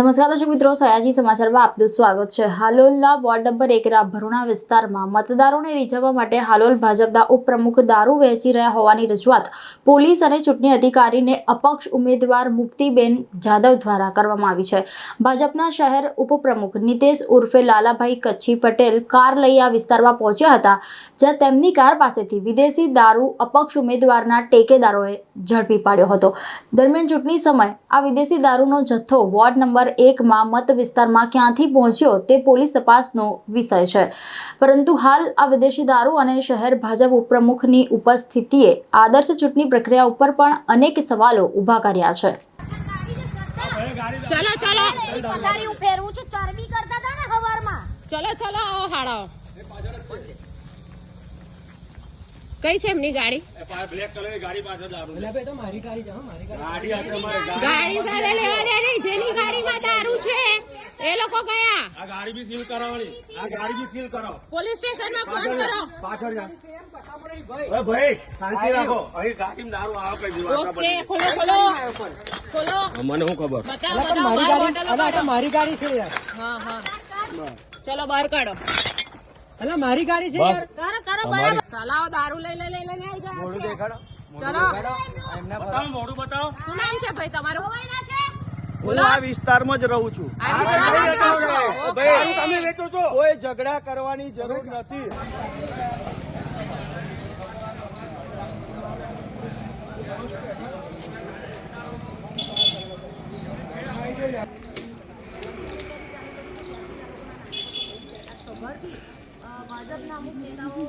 નમસ્કાર દર્શક મિત્રો, સયાજી સમાચારમાં આપનું સ્વાગત છે. હાલોલના વોર્ડ નંબર એકના ભરૂણા વિસ્તારમાં મતદારોને રીઝવવા માટે હાલોલ ભાજપના ઉપપ્રમુખ દારૂ વહેંચી રહ્યા હોવાની રજૂઆત પોલીસ અને ચૂંટણી અધિકારીને અપક્ષ ઉમેદવાર મુક્તિબેન જાદવ દ્વારા કરવામાં આવી છે. ભાજપના શહેર ઉપપ્રમુખ નિતેશ ઉર્ફે લાલાભાઈ કચ્છી પટેલ કાર લઈ આ વિસ્તારમાં પહોંચ્યા હતા, જ્યાં તેમની કાર પાસેથી વિદેશી દારૂ અપક્ષ ઉમેદવારના ટેકેદારોએ ઝડપી પાડ્યો હતો. દરમિયાન ચૂંટણી સમય આ વિદેશી દારૂનો જથ્થો વોર્ડ નંબર એકમાં મત વિસ્તારમાં ક્યાંથી પહોંચ્યો તે પોલીસ તપાસનો વિષય છે. પરંતુ હાલ આ વિદેશી દારૂ અને શહેર ભાજપ ઉપપ્રમુખની ઉપસ્થિતિએ આદર્શ ચૂંટણી પ્રક્રિયા ઉપર પણ અનેક સવાલો ઊભા કર્યા છે. ચલો ચલો. પથારી હું ફેરવું છું ચરબી કરતા હતા ને હવારમાં. ચલો ચલો આવો હાડાઓ કઈ છે એમની ગાડી? બ્લેક ગાડી પાછળ દારૂ ગાડી સાથે લેવા એ લોકો ગયા. આ ગાડી બી સીલ કરાવવાની આ ગાડી બી સીલ કરો. પોલીસ સ્ટેશનમાં ફોન કરો. પાછળ જા. ભાઈ. શાંતિ રાખો. અહીં ગાડી માં દારૂ આવે કઈ દીવા ઓકે ખોલો ખોલો. ખોલો. મને શું ખબર? બતાવો બતાવો બહાર બોટલો કાઢો. મારી ગાડી છે યાર. હા હા. ચલો બહાર કાઢો. અલા મારી ગાડી છે યાર. કરો કરો બરાબર. ચલાવો દારૂ લઈ લઈ લઈ લઈ આવી ગયા. ચલો. બતાવો મોઢું બતાવો. શું નામ છે ભાઈ તમારું? હું આ વિસ્તારમાં જ રહું છું. તમે વેચો છો. કોઈ ઝઘડા કરવાની જરૂર નથી. ભાજપના અમુક નેતાઓ